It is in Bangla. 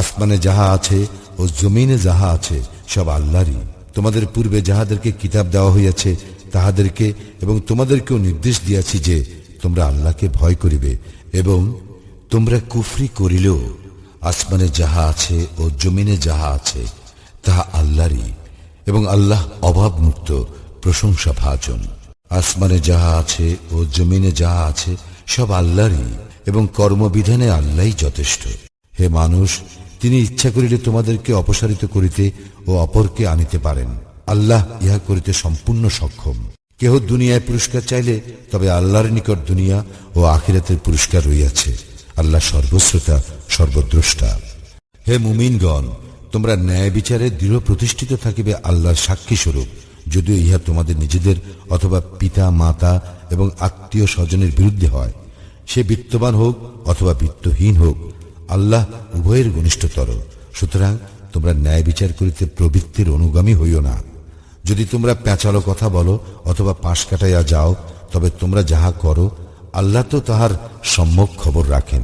আসমানে যাহা আছে ও জমিনে যাহা আছে, সব আল্লাহরই। তোমাদের পূর্বে যাহাদেরকে কিতাব দেওয়া হইয়াছে, তাহাদেরকে এবং তোমাদেরকেও নির্দেশ দিয়াছি যে, তোমরা আল্লাহকে ভয় করিবে এবং তোমরা কুফরি করিলেও আসমানে যাহা আছে ও জমিনে যাহা আছে, তাহা আল্লাহরই এবং আল্লাহ অভাবমুক্ত প্রশংসা ভাজন আসমানে যাহা আছে ও জমিনে যাহা আছে, সব আল্লাহরই এবং কর্মবিধানে আল্লাহই যথেষ্ট। হে মানুষ তিনি ইচ্ছা করিলে তোমাদেরকে অপসারিত করিতে ও অপরকে আনিতে পারেন। আল্লাহ ইহা করিতে সম্পূর্ণ সক্ষম। কেহ দুনিয়ায় পুরস্কার চাইলে তবে আল্লাহর নিকট দুনিয়া ও আখিরাতের পুরস্কার রইয়াছে। আল্লাহ সর্বশ্রোতা, সর্বদ্রষ্টা। হে মুমিনগণ, তোমরা ন্যায় বিচারে দৃঢ় প্রতিষ্ঠিত থাকিবে আল্লাহর সাক্ষী স্বরূপ। যদিও ইহা তোমাদের নিজেদের অথবা পিতা মাতা এবং আত্মীয় স্বজনের বিরুদ্ধে হয়। সে বিত্তবান হোক অথবা বিত্তহীন হোক আল্লাহ উভয়ের ঘনিষ্ঠতর। সুতরাং তোমরা ন্যায় বিচার করিতে প্রবৃত্তির অনুগামী হইও না। যদি তোমরা প্যাঁচালো কথা বলো অথবা পাশ কাটাইয়া যাও, তবে তোমরা যাহা করো, আল্লাহ তো তাহার সম্যক খবর রাখেন।